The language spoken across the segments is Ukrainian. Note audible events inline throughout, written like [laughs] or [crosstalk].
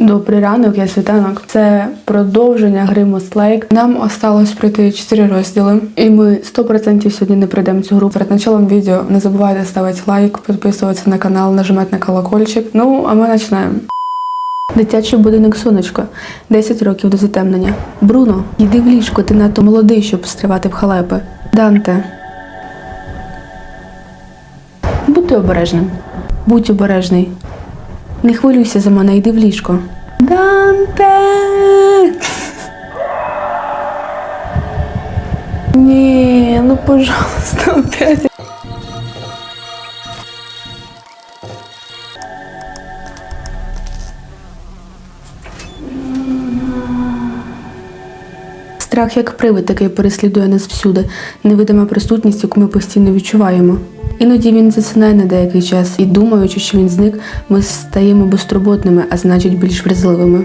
Добрий ранок, я світанок. Це продовження гри Like. Нам осталось пройти 4 розділи, і ми 100% сьогодні не пройдемо цю гру. Перед початком відео не забувайте ставити лайк, підписуватися на канал, нажимати на колокольчик. Ну, а ми починаємо. Дитячий будинок сонечко, 10 років до затемнення. Бруно, йди в ліжко, ти надто молодий, щоб стрибати в халепи. Данте. Будьте обережним. Будь обережний. Не хвилюйся за мене, йди в ліжко. Данте! Ні, ну пожалуйста, опять. Страх як привид, який переслідує нас всюди, невидима присутність, яку ми постійно відчуваємо. Іноді він засинає на деякий час, і думаючи, що він зник, ми стаємо безтурботними, а значить більш вразливими.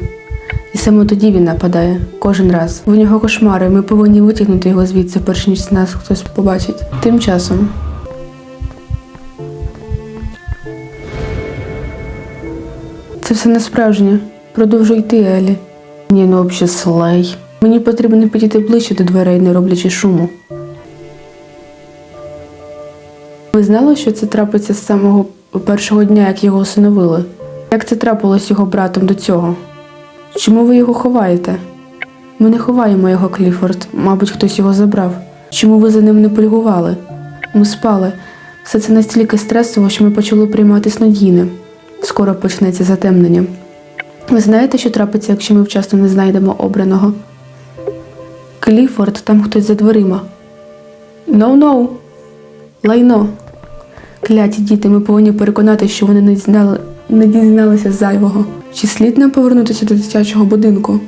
І саме тоді він нападає кожен раз. В нього кошмари, ми повинні витягнути його звідси, перш ніж нас хтось побачить. Тим часом. Це все не справжнє. Продовжуй йти, Елі. Ні, ну взагалі слей. Мені потрібно підійти ближче до дверей, не роблячи шуму. Ви знали, що це трапиться з самого першого дня, як його усиновили? Як це трапилось його братом до цього? Чому ви його ховаєте? Ми не ховаємо його, Кліфорд. Мабуть, хтось його забрав. Чому ви за ним не полюгували? Ми спали. Все це настільки стресово, що ми почали приймати снодійне. Скоро почнеться затемнення. Ви знаєте, що трапиться, якщо ми вчасно не знайдемо обраного? Кліфорд, там хтось за дверима. No-no. Лайно. Кляті діти, ми повинні переконати, що вони не дізнали, не дізналися зайвого. Чи слід нам повернутися до дитячого будинку?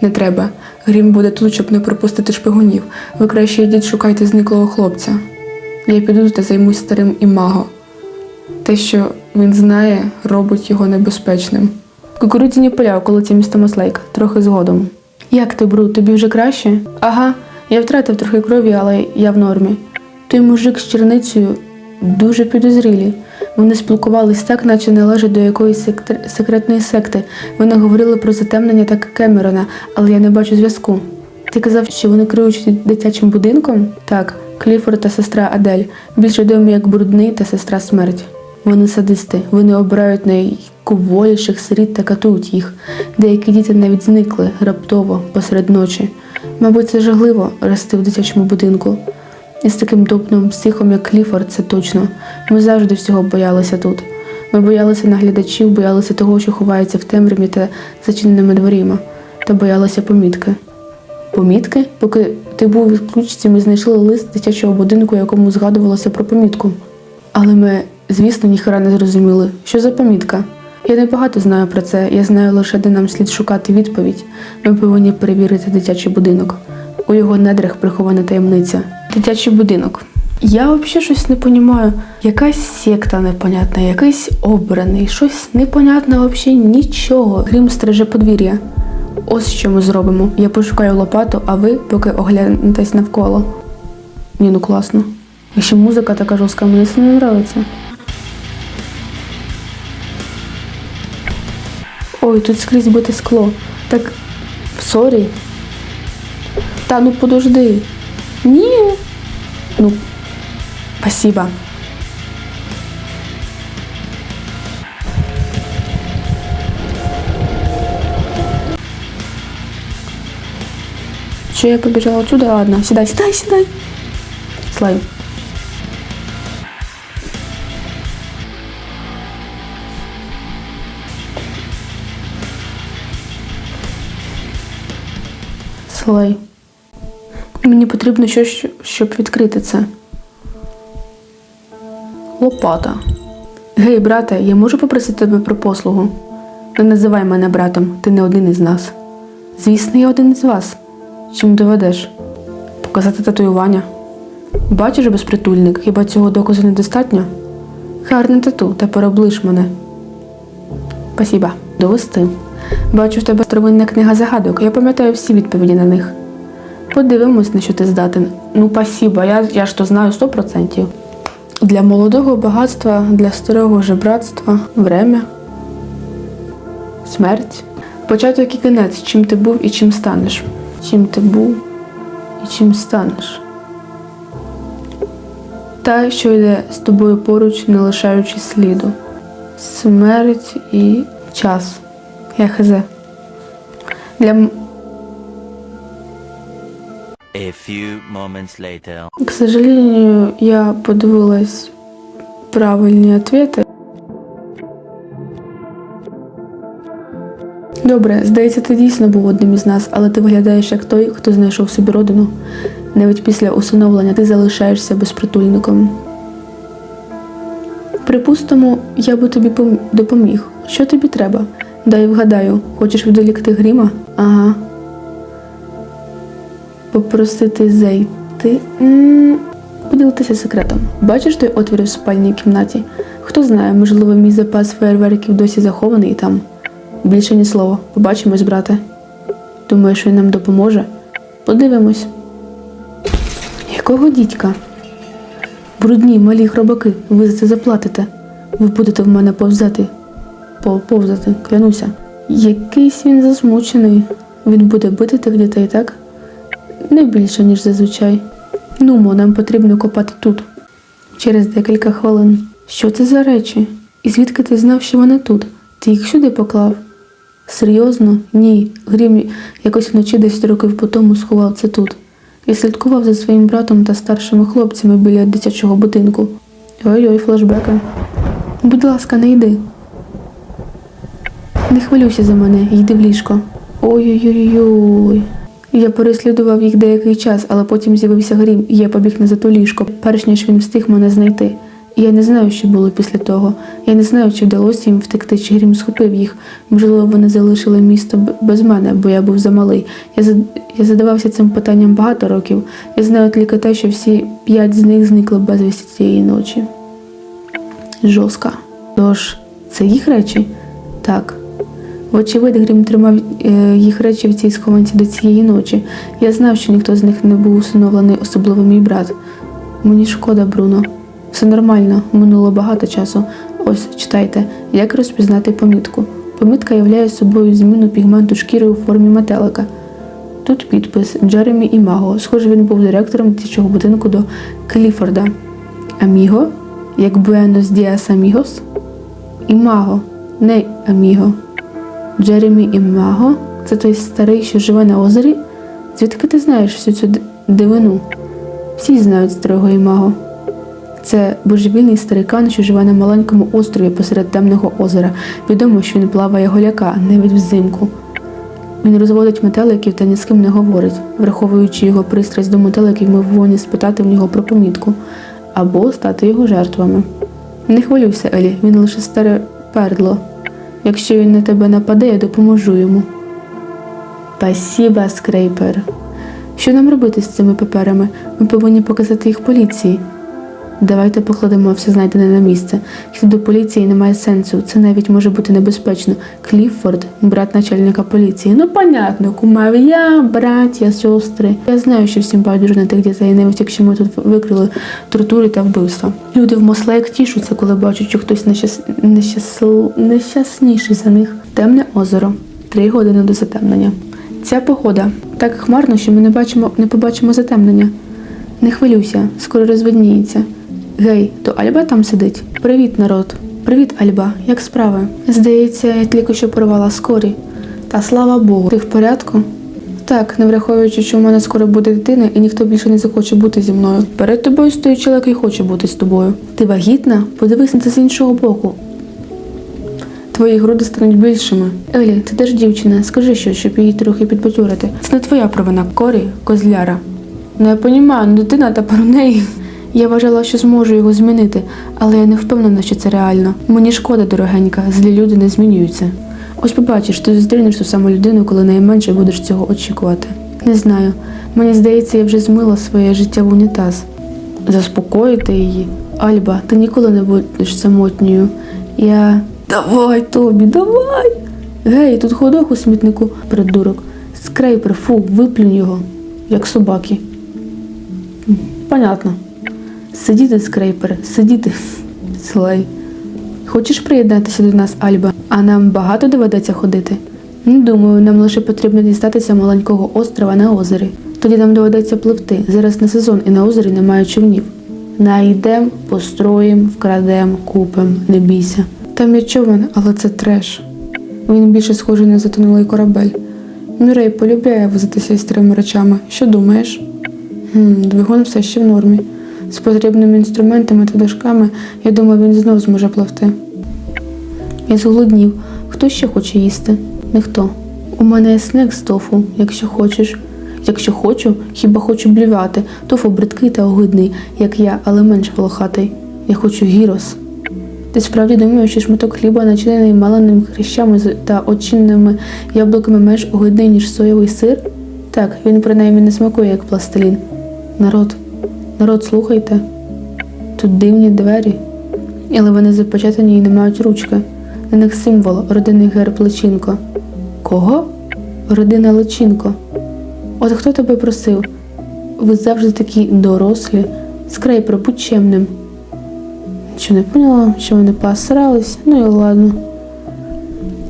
Не треба. Грім буде тут, щоб не пропустити шпигунів. Ви краще йдіть шукайте зниклого хлопця. Я піду та займусь старим імаго. Те, що він знає, робить його небезпечним. Кукурудзяні поля околиці міста Маслейк, трохи згодом. Як ти, Бру, тобі вже краще? Ага, я втратив трохи крові, але я в нормі. Той мужик з черницею дуже підозрілі. Вони спілкувались так, наче належать до якоїсь сектр- секретної секти. Вони говорили про затемнення та Кемерона, але я не бачу зв'язку. Ти казав, що вони керують дитячим будинком? Так, Кліфорд та сестра Адель, більш відомі як Брудний та сестра Смерть. Вони садисти, вони обирають найковоліших сиріт та катують їх. Деякі діти навіть зникли раптово посеред ночі. Мабуть, це жахливо рости в дитячому будинку. І з таким допним психом, як Кліфорд, це точно. Ми завжди всього боялися тут. Ми боялися наглядачів, боялися того, що ховається в темряві та зачиненими дверима, та боялися помітки. Помітки? Поки ти був у відключці, ми знайшли лист дитячого будинку, якому згадувалося про помітку. Але ми, звісно, ніхера не зрозуміли, що за помітка. Я небагато знаю про це, я знаю лише, де нам слід шукати відповідь. Ми повинні перевірити дитячий будинок. У його недрах прихована таємниця. Дитячий будинок. Я взагалі щось не розумію. Якась секта непонятна, якийсь обраний, щось непонятне взагалі нічого. Грім стриже подвір'я. Ось що ми зробимо. Я пошукаю лопату, а ви поки оглянетесь навколо. Ні, ну класно. Якщо музика така жорстка, мені це не подобається. Ой, тут скрізь бите скло. Так. Сорі. Та ну подожди. Ні. Ну, спасибо. Че я побежала отсюда? Ладно, сідай, сідай, сідай. Слайв. Слай. Мені потрібно щось, щоб відкрити це. Лопата. Гей, брате, я можу попросити тебе про послугу? Не називай мене братом, ти не один із нас. Звісно, я один із вас. Чим доведеш? Показати татуювання. Бачиш, безпритульник, хіба цього доказу недостатньо? Гарне тату, тепер облиш мене. Спасіба. Довести. Бачу, в тебе старовинна книга загадок. Я пам'ятаю всі відповіді на них. Подивимось, на що ти здатен. Ну, спасіба, я, я ж то знаю 100%. Для молодого багатства, для старого жебратства, время. Смерть. Початок і кінець, чим ти був і чим станеш. Чим ти був і чим станеш. Та, що йде з тобою поруч, не лишаючи сліду. Смерть і час. Я хз. Для A few moments later. К сожалению, я подивилась правильні ответи. Добре, здається, ти дійсно був одним із нас, але ти виглядаєш як той, хто знайшов собі родину. Навіть після усиновлення ти залишаєшся безпритульником. Припустимо, я би тобі допоміг. Що тобі треба? Дай вгадаю, хочеш відволікти гріма? Ага. Попросити зайти. Поділитися секретом. Бачиш той отвір в спальній кімнаті? Хто знає, можливо, мій запас фейерверків досі захований там. Більше ні слова. Побачимось, брате. Думаєш, він нам допоможе? Подивимось. Якого дідька? Брудні, малі хробаки, ви за це заплатите. Ви будете в мене повзати. По- Повзати, клянуся. Якийсь він засмучений. Він буде бити тих дітей, так? Не більше, ніж зазвичай. Нумо, нам потрібно копати тут. Через декілька хвилин. Що це за речі? І звідки ти знав, що вони тут? Ти їх сюди поклав? Серйозно? Ні. Грім якось вночі 10 років по тому сховав це тут. Я слідкував за своїм братом та старшими хлопцями біля дитячого будинку. Ой-ой, флешбеки. Будь ласка, не йди. Не хвилюйся за мене, йди в ліжко. Ой-ой-ой. Я переслідував їх деякий час, але потім з'явився грім, і я побіг назад у ліжко, перш ніж він встиг мене знайти. Я не знаю, що було після того. Я не знаю, чи вдалося їм втекти, чи грім схопив їх. Можливо, вони залишили місто без мене, бо я був замалий. Я, зад... я задавався цим питанням багато років. Я знаю тільки те, що всі п'ять з них зникли безвісті цієї ночі. Жорстка. Тож, це їх речі? Так. Вочевидь, Грім тримав е, їх речі в цій схованці до цієї ночі. Я знав, що ніхто з них не був усиновлений, особливо мій брат. Мені шкода, Бруно. Все нормально, минуло багато часу. Ось читайте, як розпізнати помітку. Помітка являє собою зміну пігменту шкіри у формі метелика. Тут підпис Джеремі Імаго. Схоже, він був директором дитячого будинку до Кліфорда. Аміго? Як Буенос Діас Амігос? Імаго, не Аміго. Джеремі Імаго? Це той старий, що живе на озері? Звідки ти знаєш всю цю дивину? Всі знають старого Імаго. Це божевільний старикан, що живе на маленькому острові посеред темного озера. Відомо, що він плаває голяка навіть взимку. Він розводить метеликів та ні з ким не говорить, враховуючи його пристрасть до метеликів, ми повинні спитати в нього про помітку або стати його жертвами. Не хвилюйся, Елі, він лише старе пердло. Якщо він на тебе нападе, я допоможу йому. Пасіба, скрейпер. Що нам робити з цими паперами? Ми повинні показати їх поліції. Давайте покладемо все знайдене на місце. Йти до поліції немає сенсу. Це навіть може бути небезпечно. Кліффорд, брат начальника поліції. Ну, понятно, кумав я, браття, сестри. Я знаю, що всім байдуже на тих дітей, навіть якщо ми тут викрили тортури та вбивства. Люди в Мослейк тішуться, коли бачать, що хтось нещас... Нещас... нещасніший за них. Темне озеро. Три години до затемнення. Ця погода так хмарно, що ми не бачимо, не побачимо затемнення. Не хвилюйся, скоро розвидніється. Гей, то Альба там сидить? Привіт, народ. Привіт, Альба. Як справи? Здається, я тільки що порвала з корі. Та слава Богу, ти в порядку? Так, не враховуючи, що у мене скоро буде дитина, і ніхто більше не захоче бути зі мною. Перед тобою стоїть чоловік, який хоче бути з тобою. Ти вагітна? Подивись на це з іншого боку. Твої груди стануть більшими. Елі, ти теж дівчина, скажи щось, щоб її трохи підбадьорити. Це не твоя провина, корі, козляра. Ну я понімаю, ну дитина та про неї. Я вважала, що зможу його змінити, але я не впевнена, що це реально. Мені шкода, дорогенька, злі люди не змінюються. Ось побачиш, ти зустрінеш ту саму людину, коли найменше будеш цього очікувати. Не знаю. Мені здається, я вже змила своє життя в унітаз. Заспокоїти її. Альба, ти ніколи не будеш самотньою. Я. Давай, Тобі, давай. Гей, тут ходок у смітнику, придурок. Скрейпер, фу, виплюнь його, як собаки. Понятно. Сидіти, скрейпер, сидіти. Слай. Хочеш приєднатися до нас, Альба? А нам багато доведеться ходити? Не думаю, нам лише потрібно дістатися маленького острова на озері. Тоді нам доведеться пливти. Зараз не сезон і на озері немає човнів. Найдем, построїм, вкрадем, купим, не бійся. Там є човен, але це треш. Він більше схожий на затонулий корабель. Мюрей полюбляє возитися з трьома речами. Що думаєш? Хм, двигун все ще в нормі. З потрібними інструментами та дошками, я думаю, він знов зможе пливти. Я зголоднів. Хто ще хоче їсти? Ніхто. У мене є снек з тофу, якщо хочеш. Якщо хочу, хіба хочу блювати. Тофу бридкий та огидний, як я, але менш волохатий. Я хочу гірос. Ти справді думаєш, що шматок хліба, начинений маленими хрящами та очинними яблуками менш огидний, ніж соєвий сир? Так, він принаймні не смакує, як пластилін. Народ, народ, слухайте. Тут дивні двері, але вони запечатані і не мають ручки. На них символ родинний герб Личинко. Кого? Родина Личинко. От хто тебе просив? Ви завжди такі дорослі. Скрейпер, будь чемним. Що не поняла, що вони посрались? Ну і ладно.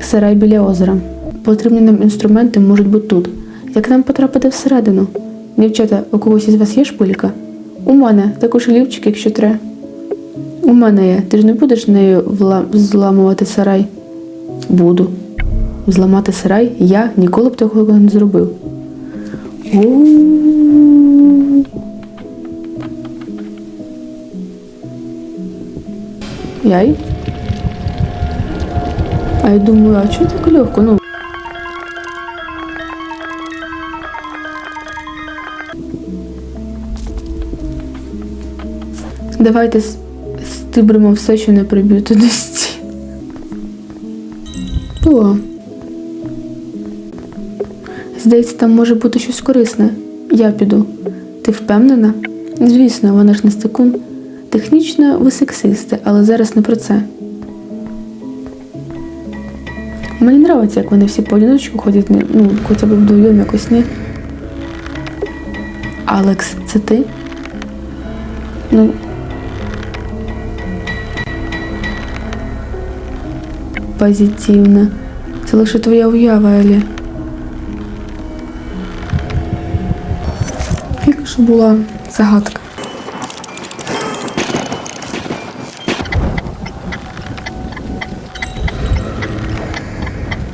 Сарай біля озера. Потрібні нам інструменти можуть бути тут. Як нам потрапити всередину? Дівчата, у когось із вас є шпилька? У мене також лівчик, якщо треба. У мене є. Ти ж не будеш нею вла... зламувати сарай? Буду. Зламати сарай я ніколи б такого не зробив. Яй? А я думаю, а чого так легко? Ну. Давайте стибримо все, що не приб'ю туди стін. О. Здається, там може бути щось корисне. Я піду. Ти впевнена? Звісно, вона ж не стикун. Технічно ви сексисти, але зараз не про це. Мені подобається, як вони всі поодиночку ходять, ну, хоча б вдвоєм якось ні. Алекс, це ти? Ну. Позитивно. Це лише твоя уява, Елі. Тільки що була загадка.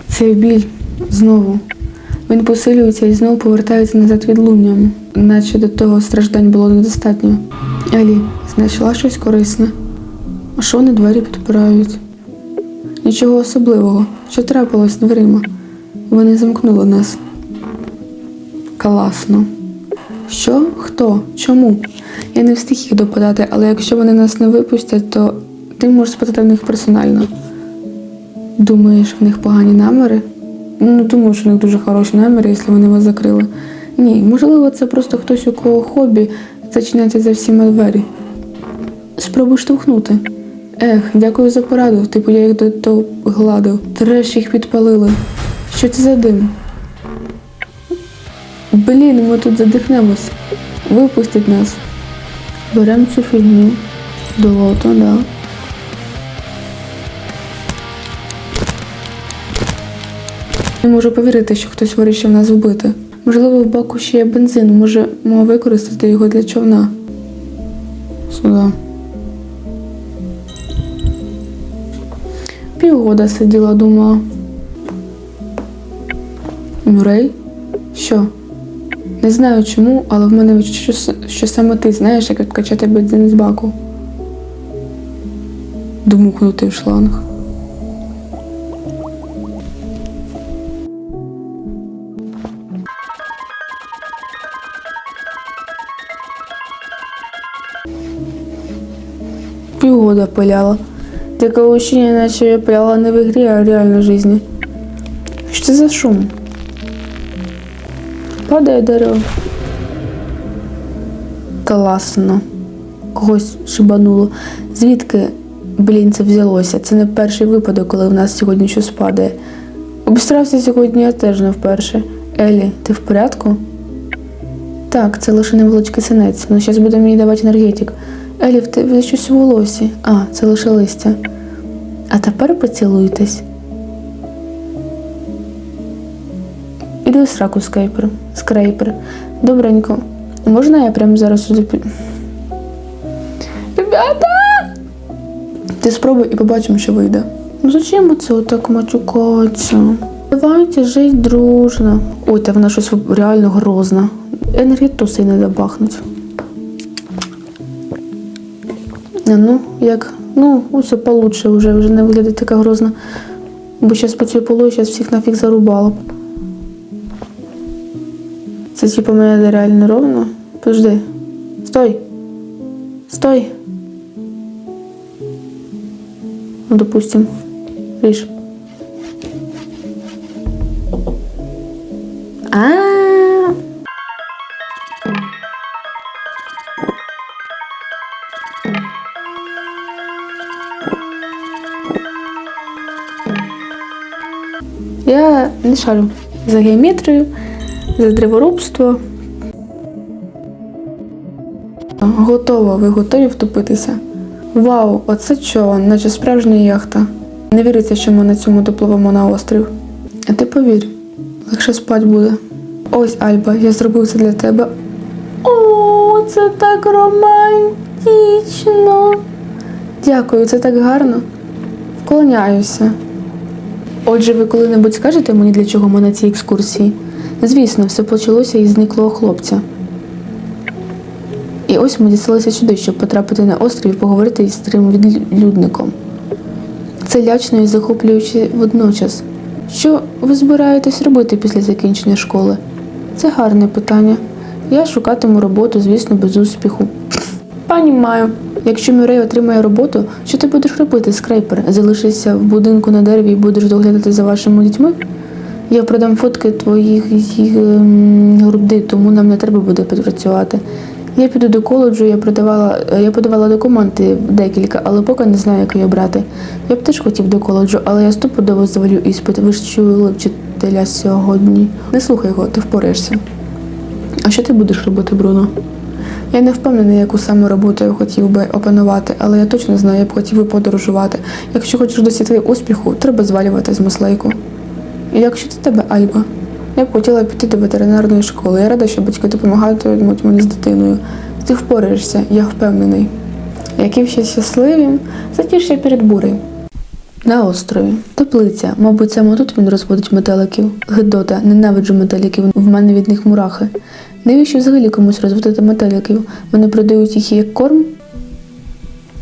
Цей біль знову. Він посилюється і знову повертається назад відлунням, наче до того страждань було недостатньо. Елі, знайшла щось корисне. А що вони двері підпирають? Нічого особливого. Що трапилось з дверима? Вони замкнули нас. Класно. Що? Хто? Чому? Я не встиг їх допитати, але якщо вони нас не випустять, то ти можеш спитати в них персонально. Думаєш, в них погані наміри? Ну, думаю, що в них дуже хороші наміри, якщо вони вас закрили. Ні, можливо, це просто хтось, у кого хобі зачиняти за всіма двері. Спробуй штовхнути. Ех, дякую за пораду. Типу я їх до того гладив. Треш їх підпалили. Що це за дим? Блін, ми тут задихнемось. Випустіть нас. Беремо цю фігню. Долото, да. Не можу повірити, що хтось вирішив нас вбити. Можливо, в баку ще є бензин, можемо використати його для човна. Сюди. Півгода сиділа, думала. Мюрей? Що? Не знаю чому, але в мене відчуття, що- саме ти знаєш, як відкачати бензин з баку. Дмухнути в шланг. Півгода пиляла. Таке ощущение, наче я пиляла не в ігрі, а в реальній житті. Що це за шум? Падає дерево. Класно. Когось шибануло. Звідки, блін, це взялося? Це не перший випадок, коли в нас сьогодні щось падає. Обістрався сьогодні я теж не вперше. Елі, ти в порядку? Так, це лише невеличкий синець, але зараз буде мені давати енергетик. Елі, в тебе щось у волосі. А, це лише листя. А тепер поцілуйтесь. Іду у сраку скрейпер. Скрейпер. Добренько. Можна я прямо зараз сюди. Ребята! Ти спробуй і побачимо, що вийде. Ну зачем оце отак матюкатися? Давайте жити дружно. Ой, та вона щось реально грозна. Енергетуси не добахнуть. Ну, як? Ну, усе получше вже, вже не виглядає така грозна. Бо зараз по цій полою зараз всіх нафіг зарубало. Це типу мене реально ровно. Подожди. Стой. Стой. Ну, допустим. Видишь? Я не шарю за геометрію, за древорубство. Готово, ви готові втопитися? Вау, оце човен, наче справжня яхта. Не віриться, що ми на цьому допливемо на острів. А ти повір, легше спать буде. Ось, Альба, я зробив це для тебе. О, це так романтично. Дякую, це так гарно. Вклоняюся. Отже, ви коли-небудь скажете мені, для чого ми на цій екскурсії? Звісно, все почалося із зниклого хлопця. І ось ми дісталися сюди, щоб потрапити на острів і поговорити із старим відлюдником. Це лячно і захоплююче водночас. Що ви збираєтесь робити після закінчення школи? Це гарне питання. Я шукатиму роботу, звісно, без успіху. Пані Маю, якщо Мюрей отримає роботу, що ти будеш робити, скрейпер? Залишишся в будинку на дереві і будеш доглядати за вашими дітьми? Я продам фотки твоїх їх, ем, груди, тому нам не треба буде працювати. Я піду до коледжу, я продавала, я подавала документи декілька, але поки не знаю, як її обрати. Я б теж хотів до коледжу, але я стопудово завалю іспит. Ви ж чули вчителя сьогодні. Не слухай його, ти впораєшся. А що ти будеш робити, Бруно? Я не впевнений, яку саме роботу я хотів би опанувати, але я точно знаю, я б хотів би подорожувати. Якщо хочеш досягти успіху, треба звалювати з маслейку. І якщо це тебе Альба, я б хотіла піти до ветеринарної школи. Я рада, що батьки допомагають мені з дитиною. Ти впораєшся, я впевнений. Які всі щасливі, затішся перед бурею. На острові. Теплиця. Мабуть, саме тут він розводить метеликів. Гидота, ненавиджу метеликів, в мене від них мурахи. Навіщо взагалі комусь розводити метеликів? Вони продають їх як корм?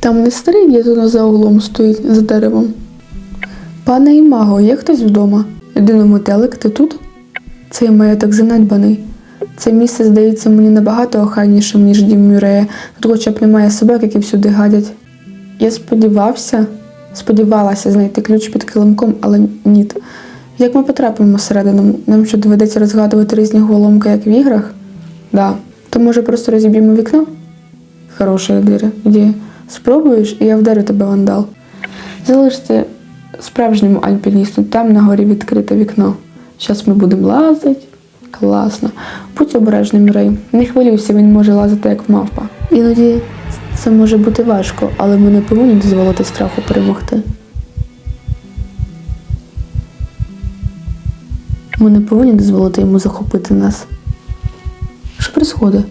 Там не старий дідуно за углом стоїть за деревом. Пане Імаго, є хтось вдома? Єдино метелик, ти тут? Цей маєток занедбаний. Це місце здається мені набагато охайнішим, ніж дім Мюрея. Тут хоча б немає собак, які всюди гадять. Я сподівався, сподівалася знайти ключ під килимком, але ні. Як ми потрапимо всередину? Нам що доведеться розгадувати різні головоломки, як в іграх? Да. То може просто розіб'ємо вікно? Хороша ідея. Спробуєш, і я вдарю тебе вандал. Залиште справжньому альпіністу, там на горі відкрите вікно. Зараз ми будемо лазити. Класно. Будь обережним, Рей. Не хвилюйся, він може лазити як мавпа. Іноді це може бути важко, але ми не повинні дозволити страху перемогти. Ми не повинні дозволити йому захопити нас. Що відбувається?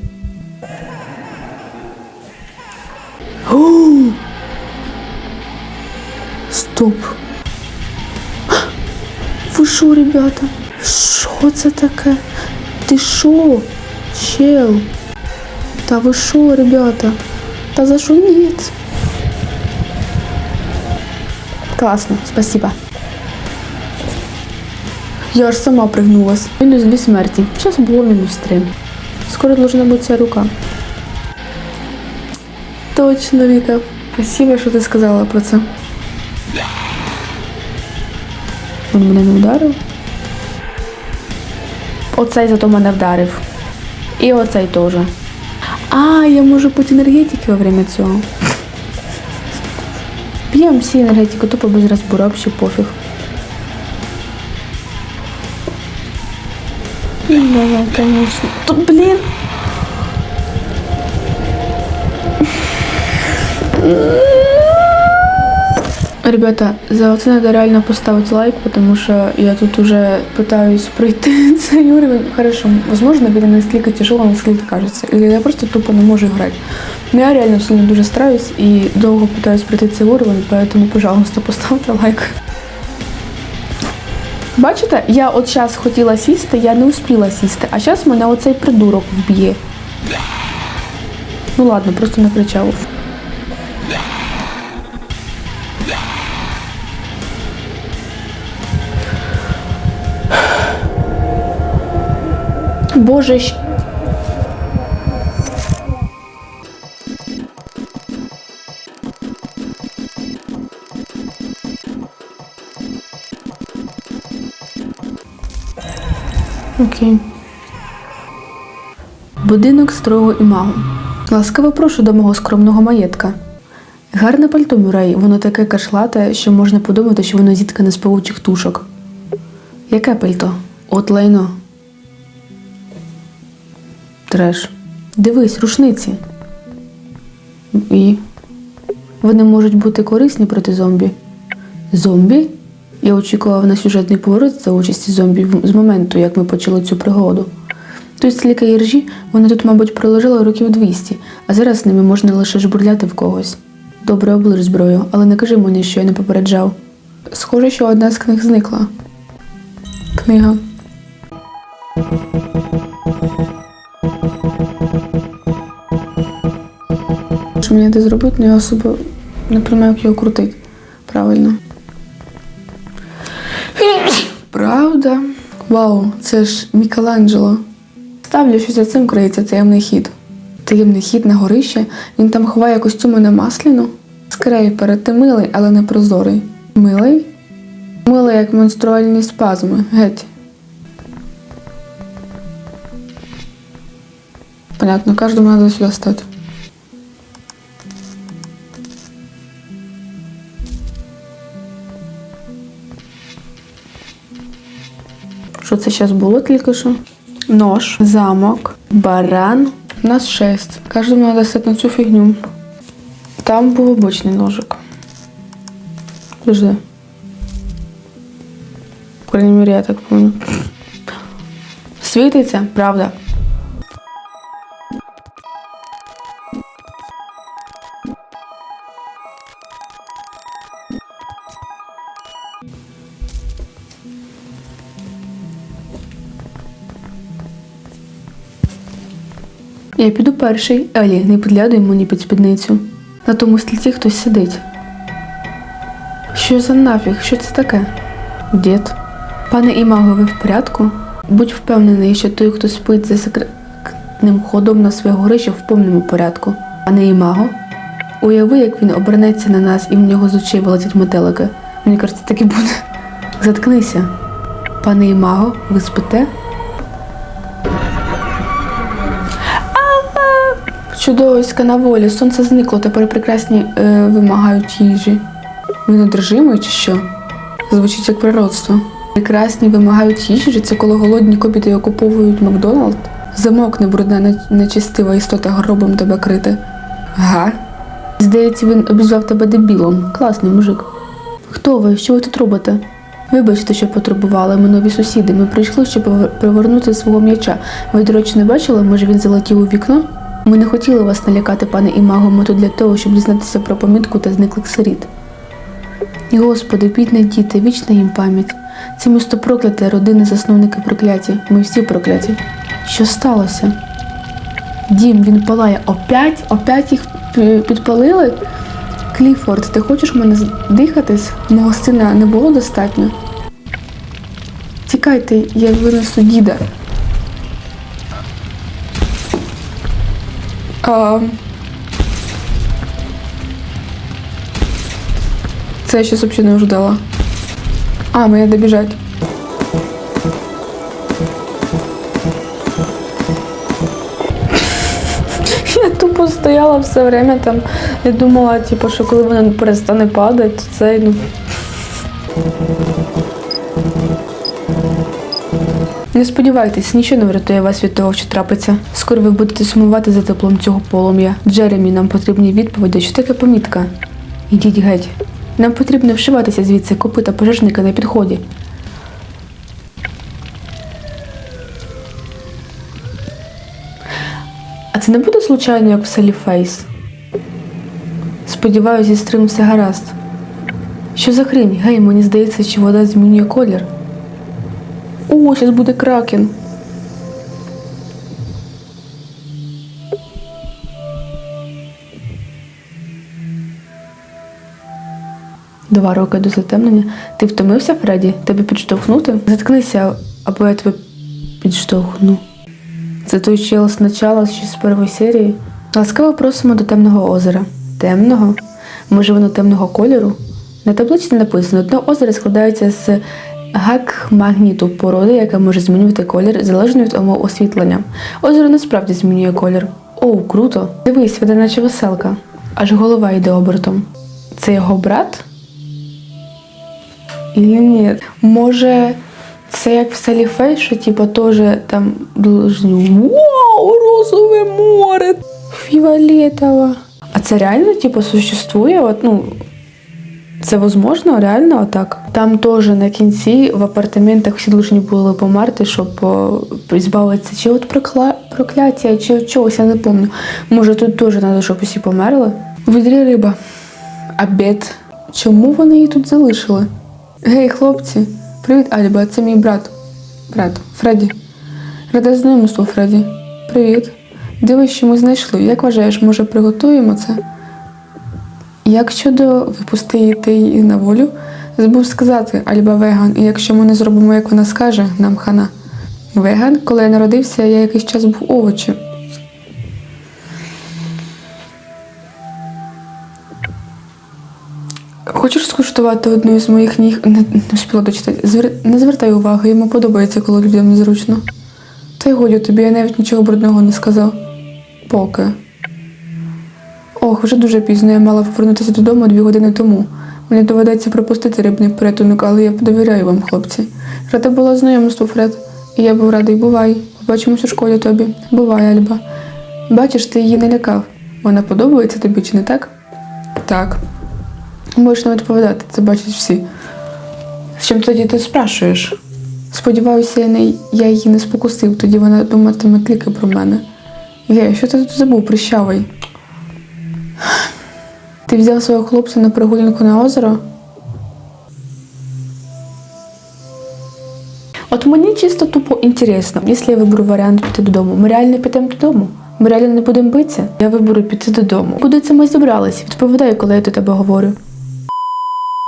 Стоп! Ви що, ребята? Що це таке? Ти що? Чел? Та ви що, ребята? Та за що ні? Класно, спасибо. Я ж сама пригнулась. Мінус дві смерті. Зараз було мінус три. Скоро должна бути ця рука. Точно, Віка. Спасибо, що ти сказала про це. Він мене не вдарив. Оцей зато мене вдарив. І оцей теж. А, я можу пити енергетики во время цього. П'ємо всі енергетику, тупо без розбору, вообще пофіг. Да, конечно. Тут, блин. Ребята, за оце треба реально поставити лайк, тому що я тут уже пытаюсь пройти [laughs] цей уровень. Хорошо, возможно, він не настільки тяжело, наскільки кажеться. Или я просто тупо не можу грати. Но я реально сильно дуже стараюсь і довго пытаюсь пройти цей уровень, поэтому, пожалуйста, поставте [laughs] лайк. Бачите, я от зараз хотіла сісти, я не успіла сісти, а зараз мене оцей придурок вб'є. Ну ладно, просто накричав. Боже, Окей. Будинок строго і магу. Ласкаво прошу до мого скромного маєтка. Гарне пальто Мюрей, воно таке кашлате, що можна подумати, що воно зіткане з павучих тушок. Яке пальто? От лайно. Треш. Дивись, рушниці. І. Вони можуть бути корисні проти зомбі. Зомбі? Я очікував на сюжетний поворот за участі зомбі з моменту, як ми почали цю пригоду. Тут стільки іржі, вони тут, мабуть, пролежали років 200, а зараз ними можна лише жбурляти в когось. Добре оближ зброю, але не кажи мені, що я не попереджав. Схоже, що одна з книг зникла. Книга. Що мені це зробити, але я особо не розумію, як його крутити. Правильно. Правда? Вау, це ж Мікеланджело. Ставлю, що за цим криється таємний хід. Таємний хід на горище, він там ховає костюми на масляну. Скрейпер, ти милий, але не прозорий. Милий? Милий, як менструальні спазми. Геть. Понятно, каждому надо сюда стать. Що це зараз було тільки що? Нож, замок, баран. У нас шесть. Кожному треба стати на цю фігню. Там був обичний ножик. Подожди. По крайней мере, я так помню. Світиться, правда. Я піду перший. Елі, не підглядай мені під спідницю. На тому стільці хтось сидить. Що за нафіг? Що це таке? Дід. Пане Імаго, ви в порядку? Будь впевнений, що той, хто спить за секретним ходом на своє горище в повному порядку. Пане Імаго, уяви, як він обернеться на нас і в нього з очей вилетять метелики. Мені кажеться, так і буде. Заткнися. Пане Імаго, ви спите? Чудовиська на волі, сонце зникло, тепер прекрасні е, вимагають їжі. Він одержимий чи що? Звучить як природство. Прекрасні вимагають їжі, це коли голодні кобіти окуповують Макдоналд. Замок небрудна, не- нечистива істота гробом тебе крити. Га? Здається, він обізвав тебе дебілом. Класний мужик. Хто ви? Що ви тут робите? Вибачте, що потребували ми нові сусіди. Ми прийшли, щоб привернути свого м'яча. Ви, до речі, не бачили, може він залетів у вікно? Ми не хотіли вас налякати, пане Імаго, ми тут для того, щоб дізнатися про помітку та зниклих сиріт. Господи, бідні діти, вічна їм пам'ять. Це місто прокляте, родини, засновники прокляті. Ми всі прокляті. Що сталося? Дім, він палає. Опять? Опять їх підпалили? Кліфорд, ти хочеш мене дихатись? Мого сина не було достатньо. Тікайте, я винесу діда. Це я щось взагалі не ожидала. А, мені добіжать. [laughs] Я тупо стояла все время там і думала, типу, що коли вона перестане падати, то це ну. Не сподівайтесь, нічого не врятує вас від того, що трапиться. Скоро ви будете сумувати за теплом цього полум'я. Джеремі, нам потрібні відповіді, що таке помітка. Ідіть геть. Нам потрібно вшиватися звідси копита пожежника на підході. А це не буде случайно, як в селі Фейс? Сподіваюся, зі стрим все гаразд. Що за хрінь? Гей, мені здається, що вода змінює колір. О, зараз буде кракен. Два роки до затемнення. Ти втомився, Фредді? Тебе підштовхнути? Заткнися, або я тебе підштовхну. Це той чел з начала з першої серії. Ласкаво просимо до темного озера. Темного? Може, воно темного кольору? На табличці написано, дно озера складається з гак-магніту породи, яка може змінювати колір залежно від умов освітлення. Озеро насправді змінює колір. О, круто! Дивись, веде наче веселка. Аж голова йде обертом. Це його брат? Или ні? Може, це як в селі Фей, що типа теж там должні Вау, розове море! Фіолетово. А це реально, типа, существує? От, ну, це возможно, реально отак. Там теж на кінці в апартаментах всі повинні були померти, щоб о, збавитися чи от прокла... прокляття, чи от чогось, я не пам'ятаю. Може, тут теж треба, щоб усі померли. Відрі риба. Обід. Чому вони її тут залишили? Гей, хлопці, привіт, Альба, це мій брат. Брат, Фредді. Рада знайомству, Фредді. Привіт. Дивись, що ми знайшли. Як вважаєш, може приготуємо це? Як щодо випустити її на волю, забув сказати Альба веган, і якщо ми не зробимо, як вона скаже, нам хана. Веган, коли я народився, я якийсь час був овочем. Хочеш скуштувати одну із моїх ніг? Не, не встигла дочитати. Звер... Не звертай уваги, йому подобається, коли людям незручно. Та й годі тобі, я навіть нічого брудного не сказав. Поки. Ох, вже дуже пізно, я мала повернутися додому дві години тому. Мені доведеться пропустити рибний порятунок, але я довіряю вам, хлопці. Рада була знайомству, Фред. І я був радий, бувай. Побачимось у школі тобі. Бувай, Альба. Бачиш, ти її не лякав. Вона подобається тобі, чи не так? Так. Можеш не відповідати, це бачать всі. З чим тоді ти спрашуєш? Сподіваюся, я, не, я її не спокусив, тоді вона думатиме тільки про мене. Гей, що ти тут забув, прищавий? Ти взяв свого хлопця на прогулянку на озеро? От мені чисто тупо інтересно, якщо я виберу варіант піти додому, ми реально підемо додому? Ми реально не будемо битися? Я виберу піти додому. Куди це ми зібралися? Відповідай, коли я до тебе говорю.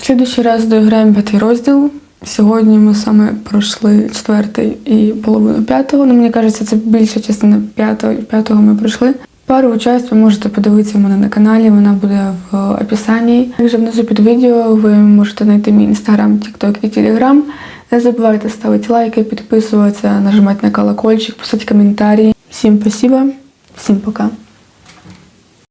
В Слідуючий раз доіграємо п'ятий розділ. Сьогодні ми саме пройшли четвертий і половину п'ятого. Ну, мені кажеться, це більша частина п'ятого. П'ятого ми пройшли. Пару участь ви можете подивитися в мене на каналі, вона буде в описанні. Також внизу під відео ви можете знайти мій інстаграм, тікток і телеграм. Не забувайте ставити лайки, підписуватися, нажимати на колокольчик, писати коментарі. Всім спасибо, всім пока.